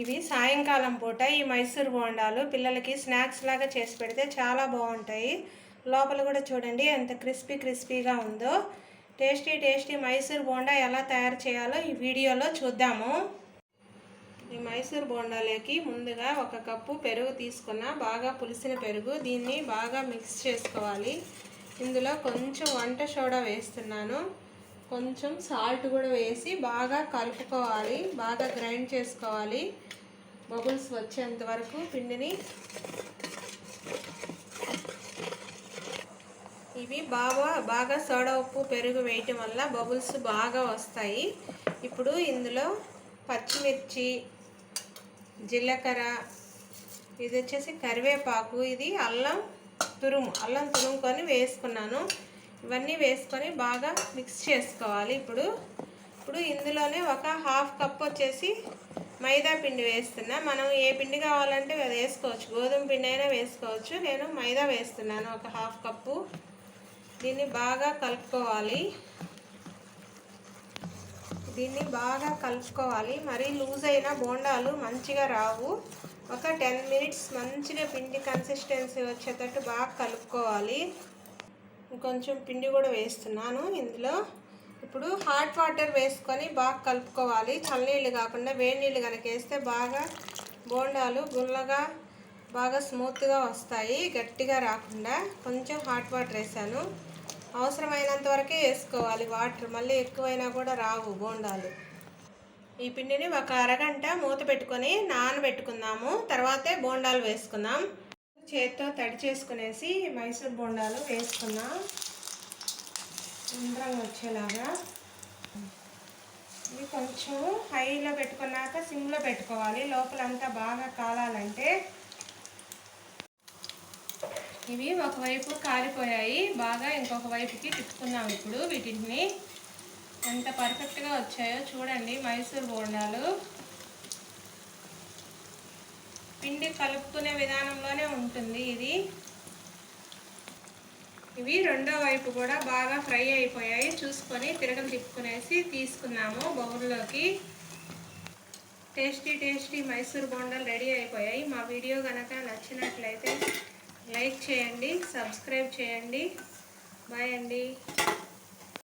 ఇవి సాయంకాలం పూట ఈ మైసూర్ బోండాలు పిల్లలకి స్నాక్స్ లాగా చేసి పెడితే చాలా బాగుంటాయి. లోపల కూడా చూడండి ఎంత క్రిస్పీ క్రిస్పీగా ఉందో. టేస్టీ టేస్టీ మైసూర్ బోండా ఎలా తయారు చేయాలో ఈ వీడియోలో చూద్దాము. ఈ మైసూర్ బోండాలోకి ముందుగా ఒక కప్పు పెరుగు తీసుకున్న బాగా పులిసిన పెరుగు దీన్ని బాగా మిక్స్ చేసుకోవాలి. ఇందులో కొంచెం వంట సోడా వేస్తున్నాను. కొంచెం సాల్ట్ కూడా వేసి బాగా కలుపుకోవాలి బాగా గ్రైండ్ చేసుకోవాలి. బబుల్స్ వచ్చేంత వరకు పిండిని ఇవి బాగా బాగా సోడా ఉప్పు పెరుగు వేయటం వల్ల బబుల్స్ బాగా వస్తాయి. ఇప్పుడు ఇందులో పచ్చిమిర్చి జీలకర్ర ఇది వచ్చేసి కరివేపాకు ఇది అల్లం తురుము అల్లం తురుముకొని వేసుకున్నాను. ఇవన్నీ వేసుకొని బాగా మిక్స్ చేసుకోవాలి. ఇప్పుడు ఇప్పుడు ఇందులోనే ఒక హాఫ్ కప్ వచ్చేసి మైదా పిండి వేస్తున్నా. మనం ఏ పిండి కావాలంటే అది వేసుకోవచ్చు. గోధుమ పిండి అయినా వేసుకోవచ్చు. నేను మైదా వేస్తున్నాను ఒక హాఫ్ కప్పు. దీన్ని బాగా కలుపుకోవాలి. దీన్ని బాగా కలుపుకోవాలి. మరీ లూజ్ అయిన బోండాలు మంచిగా రావు. ఒక టెన్ మినిట్స్ మంచిగా పిండి కన్సిస్టెన్సీ వచ్చేటట్టు బాగా కలుపుకోవాలి. ఇంకొంచెం పిండి కూడా వేస్తున్నాను ఇందులో. ఇప్పుడు హాట్ వాటర్ వేసుకొని బాగా కలుపుకోవాలి. చల్లనీళ్ళు కాకుండా వేడి నీళ్ళు కనుక వేస్తే బాగా బోండాలు గుల్లగా బాగా స్మూత్గా వస్తాయి. గట్టిగా రాకుండా కొంచెం హాట్ వాటర్ వేసాను. అవసరమైనంత వరకే వేసుకోవాలి. వాటర్ మళ్ళీ ఎక్కువైనా కూడా రావు బోండాలు. ఈ పిండిని ఒక అరగంట మూత పెట్టుకొని నానబెట్టుకుందాము. తర్వాతే బోండాలు వేసుకుందాం. చేత్తో తడి చేసుకునేసి మైసూర్ బోండాలు వేసుకున్నా. ఉండ్రంగా వచ్చేలాగా. ఇవి కొంచెం హైలో పెట్టుకున్నాక సిమ్లో పెట్టుకోవాలి. లోపలంతా బాగా కాలాలంటే. ఇవి ఒకవైపు కాలిపోయాయి. బాగా ఇంకొక వైపుకి తిప్పుకున్నాం ఇప్పుడు వీటిని. ఎంత పర్ఫెక్ట్గా వచ్చాయో చూడండి మైసూర్ బోండాలు. పిండి కలుపుకునే విధానంలోనే ఉంటుంది ఇది. ఇవి రెండో వైపు కూడా బాగా ఫ్రై అయిపోయాయి. చూసుకొని తిరగలు తిప్పుకునేసి తీసుకున్నాము బౌల్లోకి. టేస్టీ టేస్టీ మైసూర్ బొండలు రెడీ అయిపోయాయి. మా వీడియో కనుక నచ్చినట్లయితే లైక్ చేయండి సబ్స్క్రైబ్ చేయండి. బాయ్ అండి.